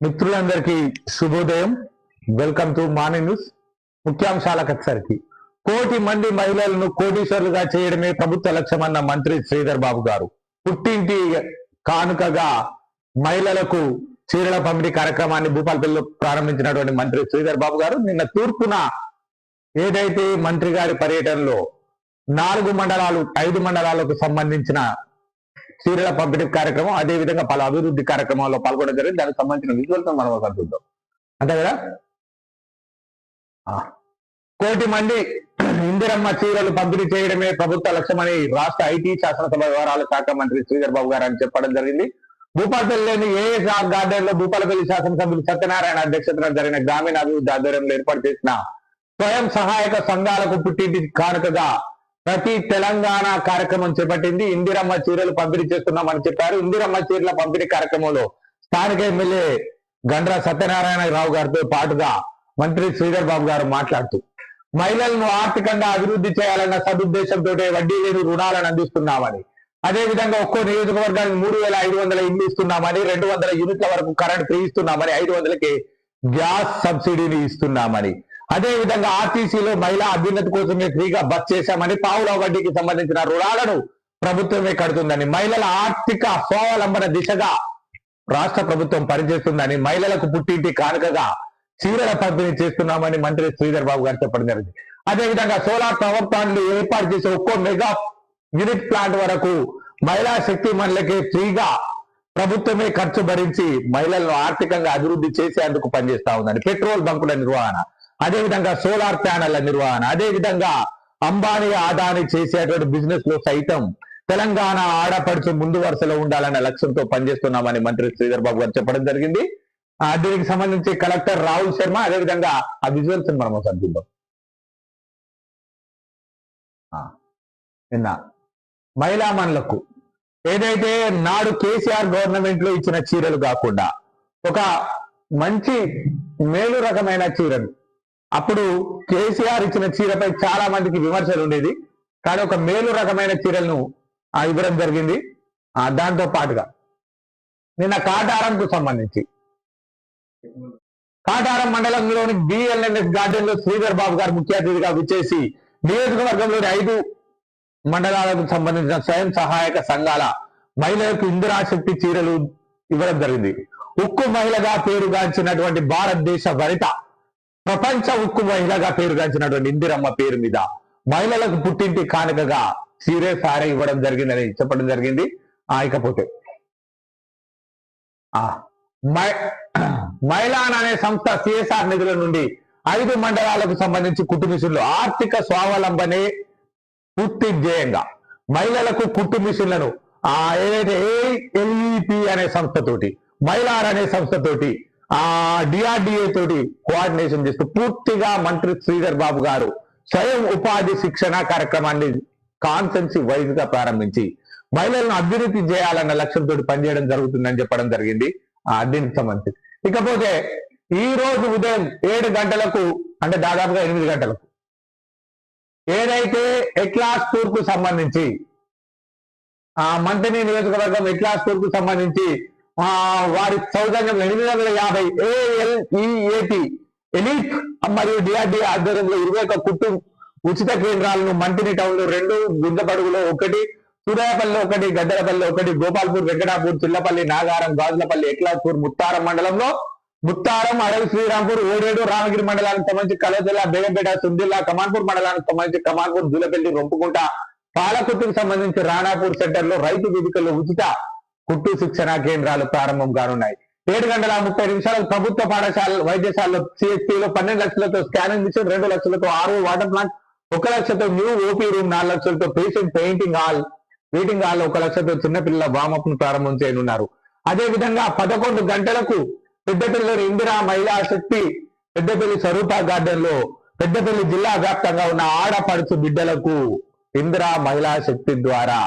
మిత్రులందరికీ శుభోదయం. Welcome to morning news ముఖ్యాంశాలకు వచ్చరికి కోటి మంది మహిళలను కోటీశ్వరులుగా చేయడమే ప్రభుత్వ లక్ష్యమన్న మంత్రి శ్రీధర్ బాబు గారు. పుట్టింటి కానుకగా మహిళలకు చీరల పంపిణీ కార్యక్రమాన్ని భూపాలపల్లిలో ప్రారంభించినటువంటి మంత్రి శ్రీధర్ బాబు గారు నిన్న తూర్పున ఏదైతే మంత్రి గారి పర్యటనలో నాలుగు మండలాలు ఐదు మండలాలకు సంబంధించిన చీరల పంపిణీ కార్యక్రమం అదే విధంగా పలు అభివృద్ధి కార్యక్రమాల్లో పాల్గొనడం జరిగింది. దానికి సంబంధించిన విజువల్స్ మనం ఒకసారి చూద్దాం. అంతే కదా? కోటి మంది ఇందిరమ్మ చీరలు పంపిణీ చేయడమే ప్రభుత్వ లక్ష్యమని రాష్ట్ర ఐటీ శాసనసభ వ్యవహారాల శాఖ మంత్రి శ్రీధర్ బాబు గారు అని చెప్పడం జరిగింది. భూపాలపల్లిలోని ఏఎస్ఆర్ గార్డెన్లో భూపాలపల్లి శాసనసభ్యులు సత్యనారాయణ అధ్యక్షతన జరిగిన గ్రామీణ అభివృద్ధి ఆధ్వర్యంలో ఏర్పాటు చేసిన స్వయం సహాయక సంఘాలకు పుట్టింటి కానుకగా ప్రతి తెలంగాణ కార్యక్రమం చేపట్టింది. ఇందిరమ్మ చీరలు పంపిణీ చేస్తున్నామని చెప్పారు. ఇందిరమ్మ చీరల పంపిణీ కార్యక్రమంలో స్థానిక ఎమ్మెల్యే గండ్ర సత్యనారాయణ రావు గారితో పాటుగా మంత్రి శ్రీధర్ బాబు గారు మాట్లాడుతూ మహిళలను ఆర్థికంగా అభివృద్ధి చేయాలన్న సదుద్దేశంతో వడ్డీ లేని రుణాలను అందిస్తున్నామని అదే విధంగా ఒక్కో నియోజకవర్గానికి మూడు వేల ఐదు వందల ఇల్లు ఇస్తున్నామని రెండు వందల యూనిట్ల వరకు కరెంట్ ఫ్రీ ఇస్తున్నామని ఐదు వందలకి గ్యాస్ సబ్సిడీని ఇస్తున్నామని అదే విధంగా ఆర్టీసీలో మహిళా అభ్యున్నతి కోసమే ఫ్రీగా బస్ చేశామని పావుల వడ్డీకి సంబంధించిన రుణాలను ప్రభుత్వమే కడుతుందని మహిళల ఆర్థిక స్వావలంబన దిశగా రాష్ట్ర ప్రభుత్వం పనిచేస్తుందని మహిళలకు పుట్టింటి కానుకగా చీరల పంపిణీ చేస్తున్నామని మంత్రి శ్రీధర్ బాబు గారు చెప్పడం జరిగింది. అదే విధంగా సోలార్ పవర్ ప్లాంట్లు ఏర్పాటు చేసే ఒక్కో మెగా యూనిట్ ప్లాంట్ వరకు మహిళా శక్తి మహిళలకి ఫ్రీగా ప్రభుత్వమే ఖర్చు భరించి మహిళలను ఆర్థికంగా అభివృద్ధి చేసేందుకు పనిచేస్తా ఉందని పెట్రోల్ బంకుల నిర్వహణ అదే విధంగా సోలార్ ప్యానెళ్ళ నిర్వహణ అదేవిధంగా అంబానీ ఆదాని చేసేటువంటి బిజినెస్లో సైతం తెలంగాణ ఆడపడుచు ముందు వరుసలో ఉండాలన్న లక్ష్యంతో పనిచేస్తున్నామని మంత్రి శ్రీధర్ బాబు గారు చెప్పడం జరిగింది. ఆ, దీనికి సంబంధించి కలెక్టర్ రాహుల్ శర్మ అదే విధంగా ఆ విజువల్స్ మనం ఒకసారి చూద్దాం ఆ, నిన్న మహిళా మనులకు ఏదైతే నాడు కేసీఆర్ గవర్నమెంట్లో ఇచ్చిన చీరలు కాకుండా ఒక మంచి మేలు రకమైన చీరలు అప్పుడు కేసీఆర్ ఇచ్చిన చీరపై చాలా మందికి విమర్శలు ఉండేది. కానీ ఒక మేలు రకమైన చీరలను ఆ, ఇవ్వడం జరిగింది. దాంతో పాటుగా నిన్న కాటారంకు సంబంధించి. కాటారం మండలంలోని బిఎల్ఎన్ఎస్ గార్డెన్లో శ్రీధర్ బాబు గారు ముఖ్య అతిథిగా విచ్చేసి నియోజకవర్గంలోని ఐదు మండలాలకు సంబంధించిన స్వయం సహాయక సంఘాల మహిళలకు ఇందిరాశక్తి చీరలు ఇవ్వడం జరిగింది. ఉక్కు మహిళగా పేరుగాంచినటువంటి భారతదేశ వనిత ప్రపంచ ఉక్కు మహిళగా పేరుగాంచినటువంటి ఇందిరమ్మ పేరు మీద మహిళలకు పుట్టింటి కానుకగా సీరే సారే ఇవ్వడం జరిగిందని చెప్పడం జరిగింది. ఆ ఇకపోతే. మైలాన్ అనే సంస్థ సిఎస్ఆర్ నిధుల నుండి ఐదు మండలాలకు సంబంధించి కుటుంబీసులు ఆర్థిక స్వావలంబనే పూర్తి ధ్యేయంగా మహిళలకు కుట్టు మిషన్లను ఆ ఏదైతే ఏఎల్ఈపి అనే సంస్థతోటి మైలార్ అనే సంస్థతోటి ఆ డిఆర్డిఏ తోటి కోఆర్డినేషన్ చేస్తూ పూర్తిగా మంత్రి శ్రీధర్ బాబు గారు స్వయం ఉపాధి శిక్షణ కార్యక్రమాన్ని కాన్సెన్సీ వైజ్గా ప్రారంభించి మహిళలను అభివృద్ధి చేయాలన్న లక్ష్యంతో పనిచేయడం జరుగుతుందని చెప్పడం జరిగింది. ఆ దీనికి సంబంధించి. ఇకపోతే ఈ రోజు ఉదయం ఏడు గంటలకు అంటే దాదాపుగా ఎనిమిది గంటలకు ఏదైతే ఎట్లాస్కు సంబంధించి ఆ మంత్రి నియోజకవర్గం ఎక్లాస్పూర్కు సంబంధించి వారి సౌజన్యం ఎనిమిది వందల యాభై ఏఎల్ఈఏటి ఎలీట్ మరియు డిఆర్డి ఆధ్వర్యంలో ఇరవై ఒక కుట్టు ఉచిత కేంద్రాలను మంటిని టౌన్లో రెండు గుంజపడుగులో ఒకటి సూర్యాపల్లి ఒకటి గద్దెలపల్లి ఒకటి గోపాల్పూర్ వెంకటాపూర్ చిల్లపల్లి నాగారం గాజులపల్లి ఎక్లాపూర్ ముత్తారం మండలంలో ముత్తారం అడవి శ్రీరాంపూర్ ఓడేడు రామగిరి మండలానికి సంబంధించి కలజిల్లా బేగంపేట సుందిల్లా కమాన్పూర్ మండలానికి సంబంధించి కమాన్పూర్ జూలపల్లి రొంపుకుంట పాలకుట్టుకు సంబంధించి రాణాపూర్ సెంటర్లో రైతు వేదికల్లో ఉచిత కుట్టు శిక్షణ కేంద్రాలు ప్రారంభం కానున్నాయి. ఏడు గంటల ముప్పై నిమిషాలకు ప్రభుత్వ పాఠశాల వైద్యశాలలో సిఎస్పీలో పన్నెండు లక్షలతో స్కానింగ్ మిషన్ రెండు లక్షలతో ఆరు వాటర్ ప్లాంట్ ఒక లక్షతో న్యూ ఓపీ రూమ్ నాలుగు లక్షలతో patient painting hall waiting hall ఒక లక్షతో చిన్నపిల్లల వామప్ను ప్రారంభం చేయనున్నారు. అదే విధంగా పదకొండు గంటలకు పెద్దపల్లి ఇందిరా మహిళా శక్తి పెద్దపల్లి స్వరూప గార్డెన్లో పెద్దపల్లి జిల్లా వ్యాప్తంగా ఉన్న ఆడపడుచు బిడ్డలకు ఇందిరా మహిళా శక్తి ద్వారా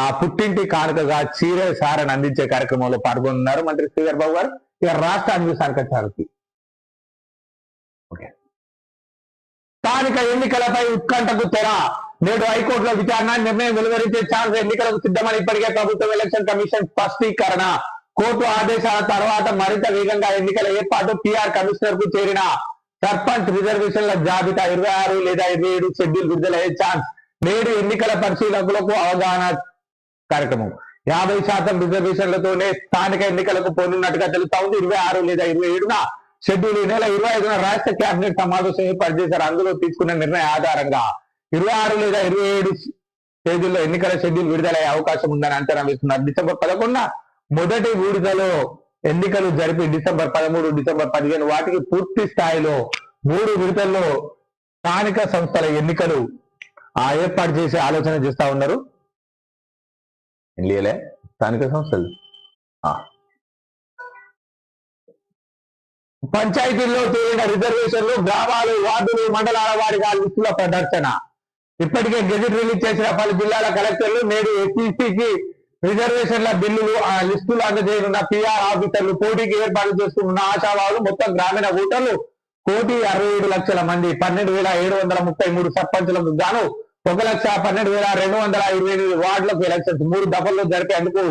ఆ పుట్టింటి కానుకగా చీరే సారని అందించే కార్యక్రమంలో పాల్గొన్నారు మంత్రి శ్రీధర్ బాబు గారు. ఇక రాష్ట్ర అందిస్తానికి వచ్చారు స్థానిక ఎన్నికలపై ఉత్కంఠకు తెర. నేడు హైకోర్టులో విచారణ నిర్ణయం వెలువరించే ఛాన్స్ ఎన్నికలకు సిద్ధమని ఇప్పటికే ప్రభుత్వం ఎలక్షన్ కమిషన్ స్పష్టీకరణ. కోర్టు ఆదేశాల తర్వాత మరింత వేగంగా ఎన్నికల ఏర్పాటు పిఆర్ కమిషనర్కు చేరిన సర్పంచ్ రిజర్వేషన్ల జాబితా ఇరవై ఆరు లేదా ఇరవై ఏడు షెడ్యూల్ విడుదలయ్యే ఛాన్స్. నేడు ఎన్నికల పరిశీలకులకు అవగాహన కార్యక్రమం. యాభై శాతం రిజర్వేషన్లతోనే స్థానిక ఎన్నికలకు పోనున్నట్టుగా తెలుస్తా ఉంది. ఇరవై ఆరు లేదా ఇరవై ఏడున షెడ్యూల్ ఈ నెల ఇరవై ఐదున రాష్ట్ర కేబినెట్ సమావేశం ఏర్పాటు చేశారు. అందులో తీసుకున్న నిర్ణయం ఆధారంగా ఇరవై ఆరు లేదా ఇరవై ఏడు తేదీల్లో ఎన్నికల షెడ్యూల్ విడుదలయ్యే అవకాశం ఉందని అంచనా వేస్తున్నారు. డిసెంబర్ పదకొండున మొదటి విడుదలలో ఎన్నికలు జరిపి డిసెంబర్ పదమూడు డిసెంబర్ పదిహేను వాటికి పూర్తి స్థాయిలో మూడు విడతల్లో స్థానిక సంస్థల ఎన్నికలు ఆ ఏర్పాటు చేసే ఆలోచన చేస్తా ఉన్నారు. ఎన్లీఏలే స్థానిక సంస్థలు ఆ. పంచాయతీల్లో తేలిన రిజర్వేషన్లు గ్రామాలు వార్డులు మండలాల వారిగా లిస్టుల ప్రదర్శన. ఇప్పటికే గెజెట్ రిలీజ్ చేసిన పలు జిల్లాల కలెక్టర్లు నేడు ఎస్సీసీకి రిజర్వేషన్ల బిల్లులు ఆ లిస్టులు అందజేయనున్న పిఆర్ ఆఫీసర్లు పోటీకి ఏర్పాటు చేస్తున్న ఆశావాదులు మొత్తం గ్రామీణ ఓటర్లు కోటి అరవై ఏడు లక్షల మంది పన్నెండు వేల ఏడు వందల ముప్పై మూడు సర్పంచులకు గాను ఒక లక్ష పన్నెండు వేల రెండు వందల ఇరవై ఎనిమిది వార్డులకు ఎలక్షన్స్ మూడు దఫల్లో జరిపేందుకు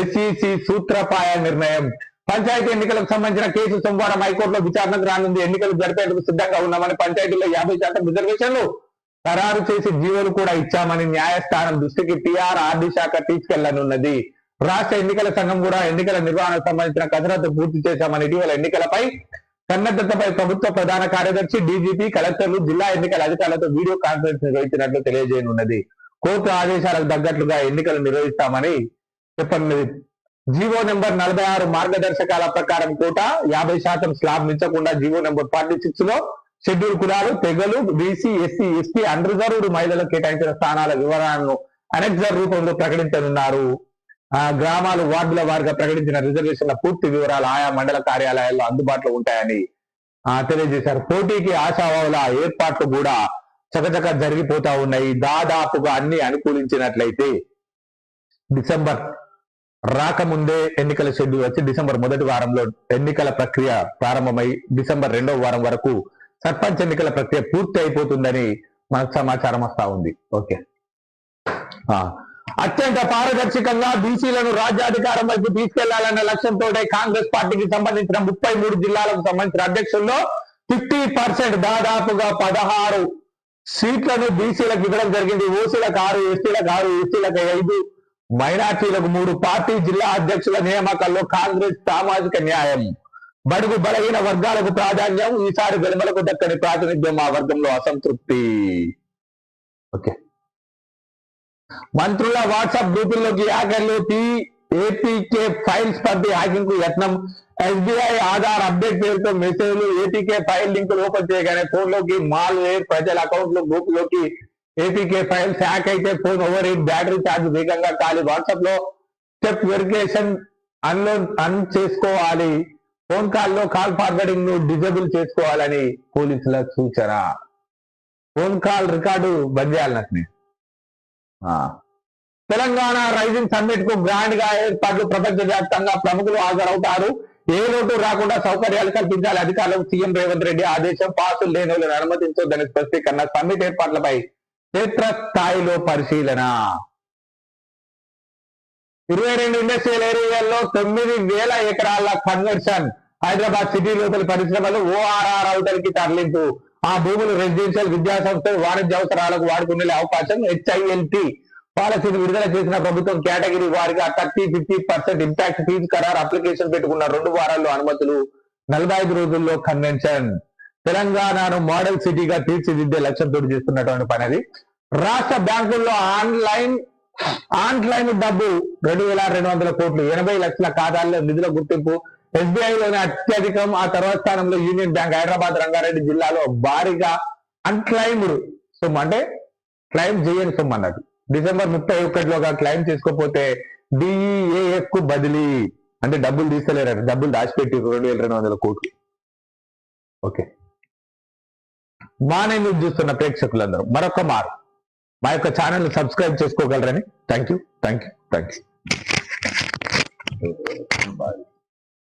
ఎస్సీసీ సూత్రపాయ నిర్ణయం. పంచాయతీ ఎన్నికలకు సంబంధించిన కేసు సోమవారం హైకోర్టులో విచారణకు రానుంది. ఎన్నికలు జరిపేందుకు సిద్ధంగా ఉన్నామని పంచాయతీలో యాభై శాతం రిజర్వేషన్లు ఖరారు చేసి జీవోలు కూడా ఇచ్చామని న్యాయస్థానం దృష్టికి టీఆర్ ఆర్డీ శాఖ తీసుకెళ్ళనున్నది. రాష్ట్ర ఎన్నికల సంఘం కూడా ఎన్నికల నిర్వహణకు సంబంధించిన కసరత్తు పూర్తి చేశామని ఇటీవల ఎన్నికలపై సన్నద్ధతపై ప్రభుత్వ ప్రధాన కార్యదర్శి డీజీపీ కలెక్టర్లు జిల్లా ఎన్నికల అధికారులతో వీడియో కాన్ఫరెన్స్ నిర్వహించినట్లు తెలియజేయనున్నది. కోర్టు ఆదేశాలకు తగ్గట్లుగా ఎన్నికలు నిర్వహిస్తామని చెప్పనున్నది. జీవో నెంబర్ నలభై ఆరు మార్గదర్శకాల ప్రకారం కోట యాభై శాతం స్లాబ్ మించకుండా జీవో నెంబర్ ఫార్టీ సిక్స్లో షెడ్యూల్ కులాలు తెగలు బీసీ ఎస్సీ ఎస్టీ అన్రిజర్వ్డ్ మహిళలకు కేటాయించిన స్థానాల వివరాలను అనెక్సర్ రూపంలో ప్రకటించనున్నారు. గ్రామాలు వార్డుల వారిగా ప్రకటించిన రిజర్వేషన్ల పూర్తి వివరాలు ఆయా మండల కార్యాలయాల్లో అందుబాటులో ఉంటాయని ఆ, తెలియజేశారు. పోటీకి ఆశావాహుల ఏర్పాట్లు కూడా చకచక జరిగిపోతా ఉన్నాయి. దాదాపుగా అన్ని అనుకూలించినట్లయితే డిసెంబర్ రాకముందే ఎన్నికల షెడ్యూల్ వచ్చి డిసెంబర్ మొదటి వారంలో ఎన్నికల ప్రక్రియ ప్రారంభమై డిసెంబర్ రెండవ వారం వరకు సర్పంచ్ ఎన్నికల ప్రక్రియ పూర్తి అయిపోతుందని మనకు సమాచారం వస్తా ఉంది. ఓకే. ఆ, అత్యంత పారదర్శకంగా బీసీలను రాజ్యాధికారం వైపు తీసుకెళ్ళాలన్న లక్ష్యంతో కాంగ్రెస్ పార్టీకి సంబంధించిన ముప్పై మూడు జిల్లాలకు సంబంధించిన అధ్యక్షుల్లో ఫిఫ్టీ పర్సెంట్ దాదాపుగా పదహారు సీట్లను బీసీలకు ఇవ్వడం జరిగింది. ఓసీలకు ఆరు ఎస్టీలకు ఆరు ఎస్టీలకు ఐదు మైనార్టీలకు మూడు. పార్టీ జిల్లా అధ్యక్షుల నియామకాల్లో కాంగ్రెస్ సామాజిక న్యాయం. బడుగు బలహీన వర్గాలకు ప్రాధాన్యం. ఈసారి వెలుమలకు దక్కని ప్రాతినిధ్యం ఆ వర్గంలో అసంతృప్తి. ఓకే. మంత్రుల వాట్సాప్ గ్రూపుల్లోకి హ్యాకర్లు ఏపీకే ఫైల్స్ పంపి హ్యాకింగ్కు యత్నం ఎస్బీఐ ఆధార్ అప్డేట్ పేరుతో మెసేజ్లు ఏపీకే ఫైల్ లింకులు ఓపెన్ చేయగానే ఫోన్లోకి మాల్ వేర్ ప్రజల అకౌంట్లు గ్రూప్లోకి ఏపీకే ఫైల్స్ హ్యాక్ అయితే phone over heat battery charge వేగంగా కాలి. వాట్సాప్లో స్టెప్ వెరిఫికేషన్ అన్లోన్ అన్ చేసుకోవాలి. ఫోన్ కాల్లో కాల్ ఫార్వర్డింగ్ను డిజేబుల్ చేసుకోవాలని పోలీసుల సూచన. ఫోన్ కాల్ రికార్డు బంద్ చేయాలి నాకు నేను. తెలంగాణ రైజింగ్ సమ్మిట్కు గ్రాండ్గా ఏర్పాట్లు ప్రపంచ వ్యాప్తంగా ప్రముఖులు హాజరవుతారు. ఏ లోటు రాకుండా సౌకర్యాలు కల్పించాలి అధికారులకు సీఎం రేవంత్ రెడ్డి ఆదేశం. పాసులు లేని వాళ్ళని అనుమతించొద్దని స్పష్టీకరణ సమ్మిట్ ఏర్పాట్లపై క్షేత్ర స్థాయిలో పరిశీలన. ఇరవై రెండు ఇండస్ట్రియల్ ఏరియాల్లో తొమ్మిది వేల ఎకరాల కన్వర్షన్ హైదరాబాద్ సిటీ లోపలి పరిశ్రమలు ఓఆర్ఆర్ అవుతలకి తరలింపు. ఆ భూములు రెసిడెన్షియల్ విద్యా సంస్థలు వాణిజ్య అవసరాలకు వాడుకునే అవకాశం హెచ్ఐఎల్టి పాలసీని విడుదల చేసిన ప్రభుత్వం కేటగిరీ వారిగా thirty fifty percent impact fees ఖరారు అప్లికేషన్ పెట్టుకున్న రెండు వారాల్లో అనుమతులు నలభై ఐదు రోజుల్లో కన్వెన్షన్. తెలంగాణను మోడల్ సిటీగా తీర్చిదిద్దే లక్ష్యంతో చేస్తున్నటువంటి పని అది. రాష్ట్ర బ్యాంకుల్లో ఆన్లైన్ ఆన్లైన్ డబ్బు రెండు వేల రెండు వందల కోట్లు ఎనభై లక్షల ఖాతాల్లో నిధుల గుర్తింపు ఎస్బీఐ లోనే అత్యధికం ఆ తర్వాత స్థానంలో యూనియన్ బ్యాంక్ హైదరాబాద్ రంగారెడ్డి జిల్లాలో భారీగా అన్క్లైమ్డ్ సొమ్ము. అంటే క్లైమ్ చేయని సొమ్ము అన్నది. డిసెంబర్ ముప్పై ఒకటిలోగా క్లైమ్ చేసుకోకపోతే డిఈఏఎఫ్కు బదిలీ. అంటే డబ్బులు తీసుకోలేరు డబ్బులు దాచిపెట్టి రెండు వేల రెండు వందల కోట్లు. ఓకే. మానే మీరు చూస్తున్న ప్రేక్షకులందరూ. మరొక మారు. మా యొక్క channel subscribe చేసుకోగలరని. Thank you. Thank you. Thank you.